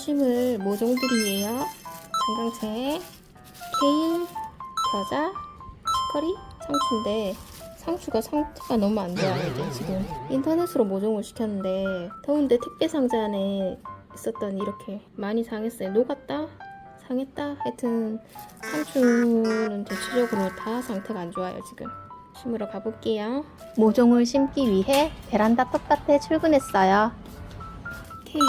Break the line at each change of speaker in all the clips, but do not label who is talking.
심을 모종들이에요. 청경채, 케일, 겨자, 치커리, 상추인데 상추가 상태가 너무 안 좋아요. 지금 인터넷으로 모종을 시켰는데 더운데 택배 상자 안에 있었던 이렇게 많이 상했어요. 녹았다 상했다. 하여튼 상추는 대체적으로 다 상태가 안 좋아요 지금. 심으러 가볼게요. 모종을 심기 위해 베란다 텃밭에 출근했어요. 케일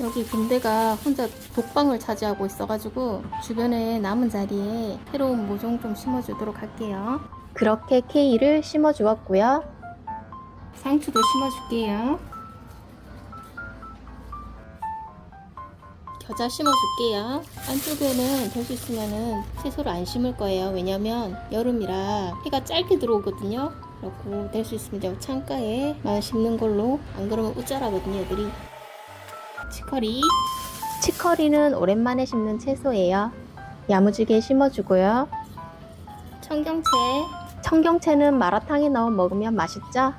여기 군대가 혼자 독방을 차지하고 있어가지고 주변에 남은 자리에 새로운 모종 좀 심어주도록 할게요. 그렇게 케이를 심어주었고요. 상추도 심어줄게요. 겨자 심어줄게요. 안쪽에는 될 수 있으면은 채소를 안 심을 거예요. 왜냐면 여름이라 해가 짧게 들어오거든요. 그렇고 될 수 있으면 이제 창가에 만 심는 걸로 안 그러면 우짜라거든요, 애들이. 치커리. 치커리는 오랜만에 심는 채소예요. 야무지게 심어주고요. 청경채. 청경채는 마라탕에 넣어 먹으면 맛있죠?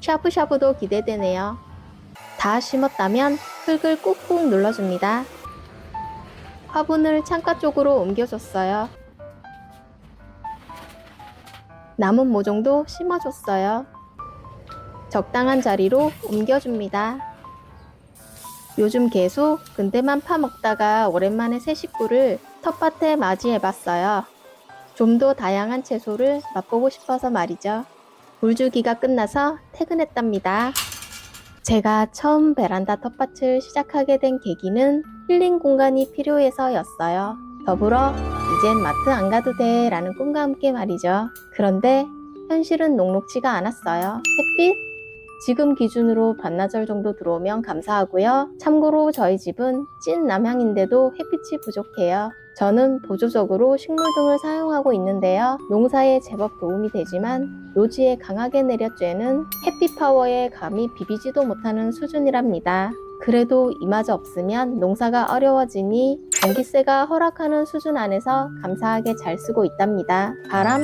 샤브샤브도 기대되네요. 다 심었다면 흙을 꾹꾹 눌러줍니다. 화분을 창가 쪽으로 옮겨줬어요. 남은 모종도 심어줬어요. 적당한 자리로 옮겨줍니다. 요즘 계속 근대만 파먹다가 오랜만에 새 식구를 텃밭에 맞이해봤어요. 좀 더 다양한 채소를 맛보고 싶어서 말이죠. 물주기가 끝나서 퇴근했답니다. 제가 처음 베란다 텃밭을 시작하게 된 계기는 힐링 공간이 필요해서였어요. 더불어 이젠 마트 안 가도 돼 라는 꿈과 함께 말이죠. 그런데 현실은 녹록지가 않았어요. 햇빛? 지금 기준으로 반나절 정도 들어오면 감사하고요. 참고로 저희 집은 찐 남향인데도 햇빛이 부족해요. 저는 보조적으로 식물 등을 사용하고 있는데요. 농사에 제법 도움이 되지만 노지에 강하게 내려쬐는 햇빛 파워에 감히 비비지도 못하는 수준이랍니다. 그래도 이마저 없으면 농사가 어려워지니 전기세가 허락하는 수준 안에서 감사하게 잘 쓰고 있답니다. 바람?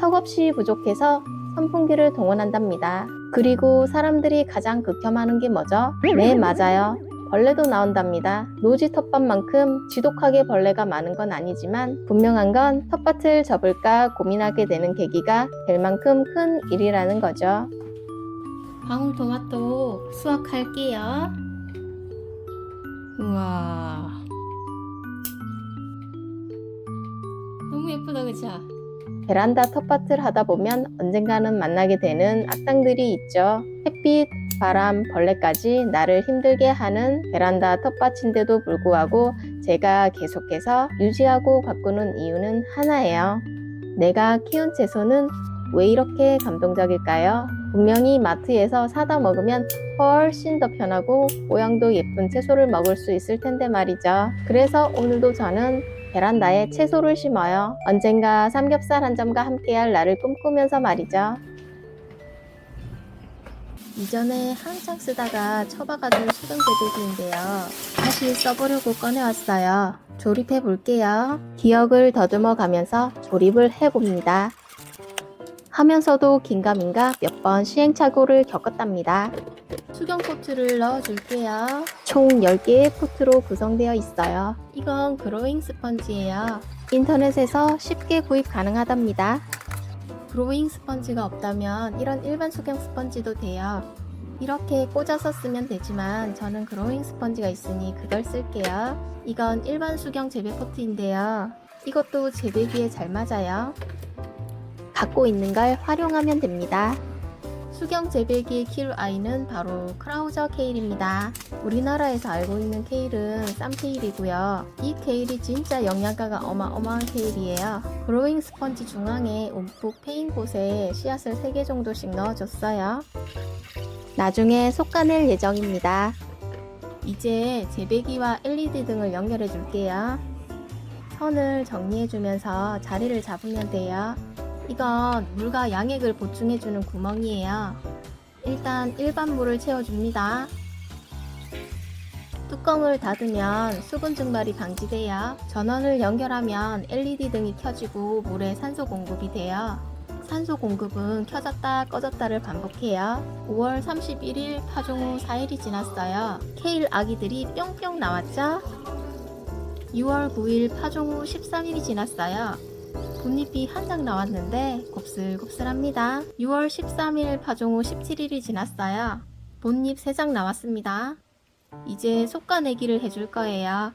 턱없이 부족해서 선풍기를 동원한답니다. 그리고 사람들이 가장 극혐하는 게 뭐죠? 네, 맞아요. 벌레도 나온답니다. 노지 텃밭만큼 지독하게 벌레가 많은 건 아니지만 분명한 건 텃밭을 접을까 고민하게 되는 계기가 될 만큼 큰 일이라는 거죠. 방울토마토 수확할게요. 우와. 너무 예쁘다, 그쵸? 베란다 텃밭을 하다 보면 언젠가는 만나게 되는 악당들이 있죠. 햇빛, 바람, 벌레까지 나를 힘들게 하는 베란다 텃밭인데도 불구하고 제가 계속해서 유지하고 가꾸는 이유는 하나예요. 내가 키운 채소는 왜 이렇게 감동적일까요? 분명히 마트에서 사다 먹으면 훨씬 더 편하고 모양도 예쁜 채소를 먹을 수 있을 텐데 말이죠. 그래서 오늘도 저는 베란다에 채소를 심어요. 언젠가 삼겹살 한 점과 함께할 날을 꿈꾸면서 말이죠. 이전에 한창 쓰다가 처박아둔 수경 제조기인데요. 다시 써보려고 꺼내왔어요. 조립해 볼게요. 기억을 더듬어 가면서 조립을 해봅니다. 하면서도 긴가민가 몇 번 시행착오를 겪었답니다. 수경 포트를 넣어줄게요. 총 10개의 포트로 구성되어 있어요. 이건 그로잉 스펀지예요. 인터넷에서 쉽게 구입 가능하답니다. 그로잉 스펀지가 없다면 이런 일반 수경 스펀지도 돼요. 이렇게 꽂아서 쓰면 되지만 저는 그로잉 스펀지가 있으니 그걸 쓸게요. 이건 일반 수경 재배 포트인데요. 이것도 재배기에 잘 맞아요. 갖고 있는 걸 활용하면 됩니다. 수경 재배기에 키울 아이는 바로 크라우저 케일입니다. 우리나라에서 알고 있는 케일은 쌈 케일이고요. 이 케일이 진짜 영양가가 어마어마한 케일이에요. 그로잉 스펀지 중앙에 움푹 패인 곳에 씨앗을 3개 정도씩 넣어줬어요. 나중에 솎아낼 예정입니다. 이제 재배기와 LED 등을 연결해 줄게요. 선을 정리해주면서 자리를 잡으면 돼요. 이건 물과 양액을 보충해주는 구멍이에요. 일단 일반 물을 채워줍니다. 뚜껑을 닫으면 수분 증발이 방지돼요. 전원을 연결하면 LED 등이 켜지고 물에 산소 공급이 돼요. 산소 공급은 켜졌다 꺼졌다를 반복해요. 5월 31일 파종 후 4일이 지났어요. 케일 아기들이 뿅뿅 나왔죠? 6월 9일 파종 후 13일이 지났어요. 봇잎이 한 장 나왔는데 곱슬곱슬합니다. 6월 13일 파종 후 17일이 지났어요. 봇잎 3장 나왔습니다. 이제 속가내기를 해줄 거예요.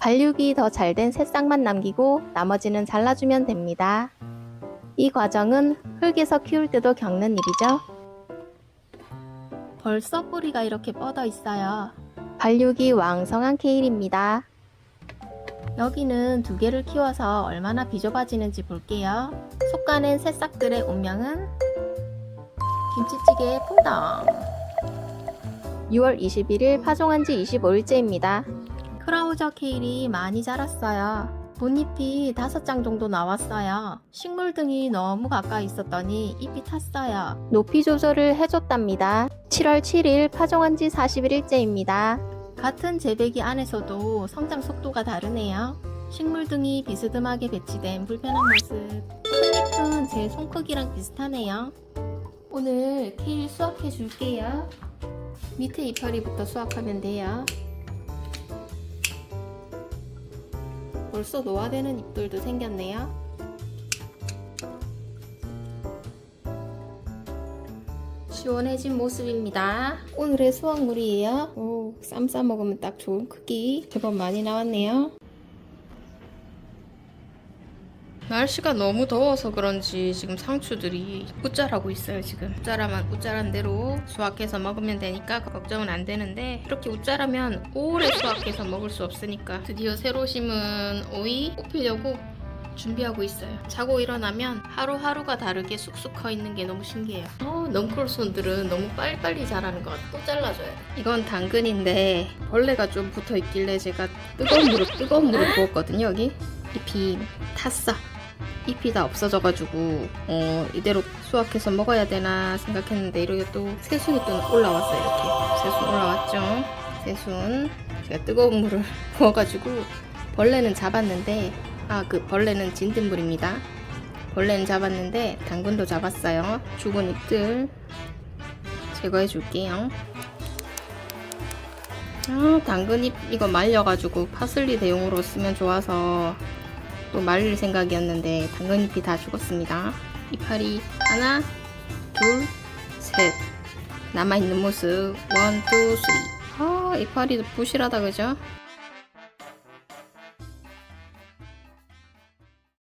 발육이 더 잘 된 새싹만 남기고 나머지는 잘라주면 됩니다. 이 과정은 흙에서 키울 때도 겪는 일이죠. 벌써 뿌리가 이렇게 뻗어 있어요. 발육이 왕성한 케일입니다. 여기는 두 개를 키워서 얼마나 비좁아지는지 볼게요. 속가낸 새싹들의 운명은 김치찌개의 풍덩. 6월 21일 파종한 지 25일째입니다. 크라우저 케일이 많이 자랐어요. 봇잎이 5장 정도 나왔어요. 식물 등이 너무 가까이 있었더니 잎이 탔어요. 높이 조절을 해줬답니다. 7월 7일 파종한 지 41일째입니다. 같은 재배기 안에서도 성장 속도가 다르네요. 식물 등이 비스듬하게 배치된 불편한 모습. 큰 잎은 제 손 크기랑 비슷하네요. 오늘 케일 수확해 줄게요. 밑에 이파리부터 수확하면 돼요. 벌써 노화되는 잎들도 생겼네요. 시원해진 모습입니다. 오늘의 수확물이에요. 오, 쌈 싸 먹으면 딱 좋은 크기. 제법 많이 나왔네요. 날씨가 너무 더워서 그런지 지금 상추들이 꾸짤하고 있어요 지금 꾸짤하면 꾸짤한 대로 수확해서 먹으면 되니까 걱정은 안 되는데 이렇게 우짤하면 오래 수확해서 먹을 수 없으니까 드디어 새로 심은 오이 뽑히려고 준비하고 있어요. 자고 일어나면 하루하루가 다르게 쑥쑥 커 있는 게 너무 신기해요. 어, 넝쿨손들은 너무 빨리빨리 자라는 것 같아 또 잘라줘야 돼. 이건 당근인데 벌레가 좀 붙어 있길래 제가 뜨거운 물을 뜨거운 물을 부었거든요 여기. 잎이 탔어. 잎이 다 없어져가지고 어, 이대로 수확해서 먹어야 되나 생각했는데 이렇게 또 새순이 또 올라왔어요 이렇게. 새순 올라왔죠? 새순. 제가 뜨거운 물을 부어가지고 벌레는 잡았는데 아 그 벌레는 진딧물입니다. 벌레는 잡았는데 당근도 잡았어요. 죽은 잎들 제거해 줄게요. 아 당근잎 이거 말려가지고 파슬리 대용으로 쓰면 좋아서 또 말릴 생각이었는데 당근잎이 다 죽었습니다. 이파리 하나, 둘, 셋. 남아있는 모습. 원, 투, 쓰리. 아 이파리도 부실하다 그죠?